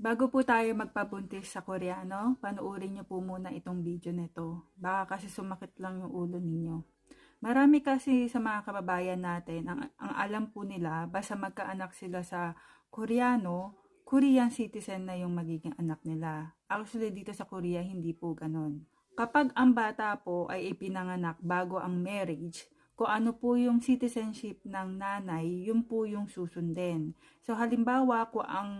Bago po tayo magpabuntis sa Koreano, panuorin niyo po muna itong video nito. Baka kasi sumakit lang yung ulo ninyo. Marami kasi sa mga kababayan natin, ang, ang alam po nila, basta magkaanak sila sa Koreano, Korean citizen na yung magiging anak nila. Actually, dito sa Korea, hindi po ganon. Kapag ang bata po ay ipinanganak bago ang marriage, kung ano po yung citizenship ng nanay, yun po yung susundin. So halimbawa, kung ang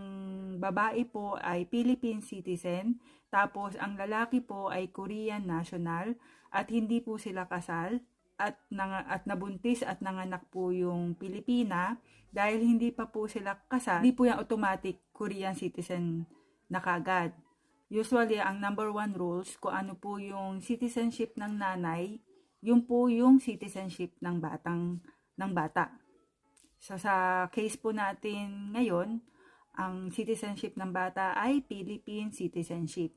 babae po ay Philippine citizen, tapos ang lalaki po ay Korean national, at hindi po sila kasal, at, nang, at nabuntis at nanganak po yung Pilipina, dahil hindi pa po sila kasal, hindi po yung automatic Korean citizen na kagad. Usually, ang number one rules, kung ano po yung citizenship ng nanay, yun po yung citizenship ng batang ng bata. So sa case po natin ngayon, ang citizenship ng bata ay Philippine citizenship.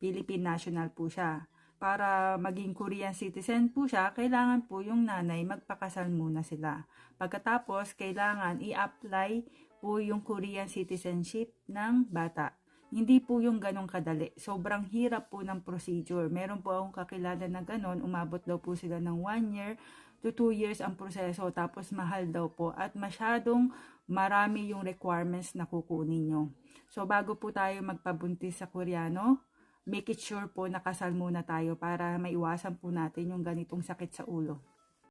Philippine national po siya. Para maging Korean citizen po siya, kailangan po yung nanay magpakasal muna sila. Pagkatapos, kailangan i-apply po yung Korean citizenship ng bata. Hindi po yung ganong kadali. Sobrang hirap po ng procedure. Meron po akong kakilala na ganon. Umabot daw po sila ng 1 year to 2 years ang proseso. Tapos mahal daw po. At masyadong marami yung requirements na kukunin nyo. So bago po tayo magpabuntis sa Koreano, make it sure po nakasal muna tayo para maiwasan po natin yung ganitong sakit sa ulo.